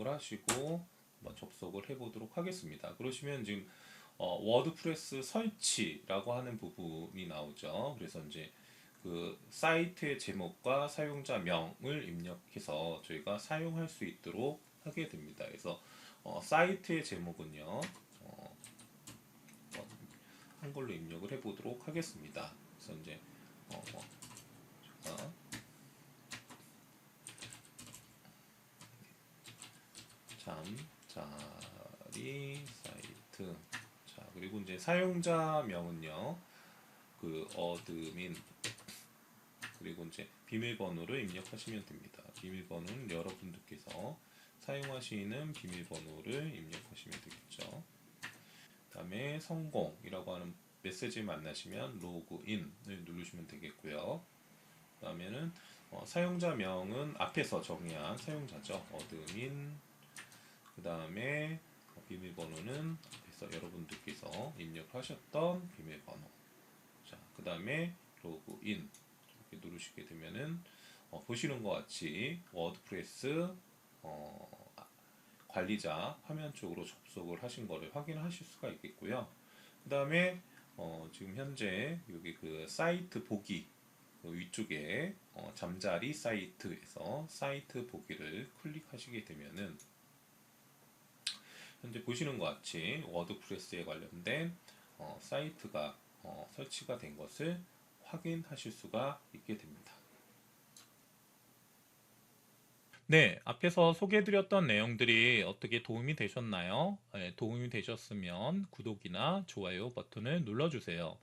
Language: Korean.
하시고 한번 접속을 해보도록 하겠습니다. 그러시면 지금 어, 워드프레스 설치라고 하는 부분이 나오죠. 그래서 이제 그 사이트의 제목과 사용자명을 입력해서 저희가 사용할 수 있도록 하게 됩니다. 그래서 어, 사이트의 제목은요. 어, 어, 한글로 입력을 해보도록 하겠습니다. 그래서 이제 어, 어, 제가 잠자리 사이트. 자 그리고 이제 사용자명은요. 그 어드민. 그리고 이제 비밀번호를 입력하시면 됩니다. 비밀번호는 여러분들께서 사용하시는 비밀번호를 입력하시면 되겠죠. 그 다음에 성공이라고 하는 메시지 만나시면 로그인을 누르시면 되겠고요. 그 다음에는 어, 사용자명은 앞에서 정의한 사용자죠. 어드민 그 다음에 비밀번호는 앞에서 여러분들께서 입력하셨던 비밀번호. 자, 그 다음에 로그인 이렇게 누르시게 되면은 어, 보시는 것 같이 워드프레스 어, 관리자 화면 쪽으로 접속을 하신 거를 확인하실 수가 있겠고요. 그 다음에 어, 지금 현재 여기 그 사이트 보기 그 위쪽에 어, 잠자리 사이트에서 사이트 보기를 클릭하시게 되면은 현재 보시는 것 같이 워드프레스에 관련된 어, 사이트가 어, 설치가 된 것을 확인하실 수가 있게 됩니다. 네, 앞에서 소개해드렸던 내용들이 어떻게 도움이 되셨나요? 네, 도움이 되셨으면 구독이나 좋아요 버튼을 눌러주세요.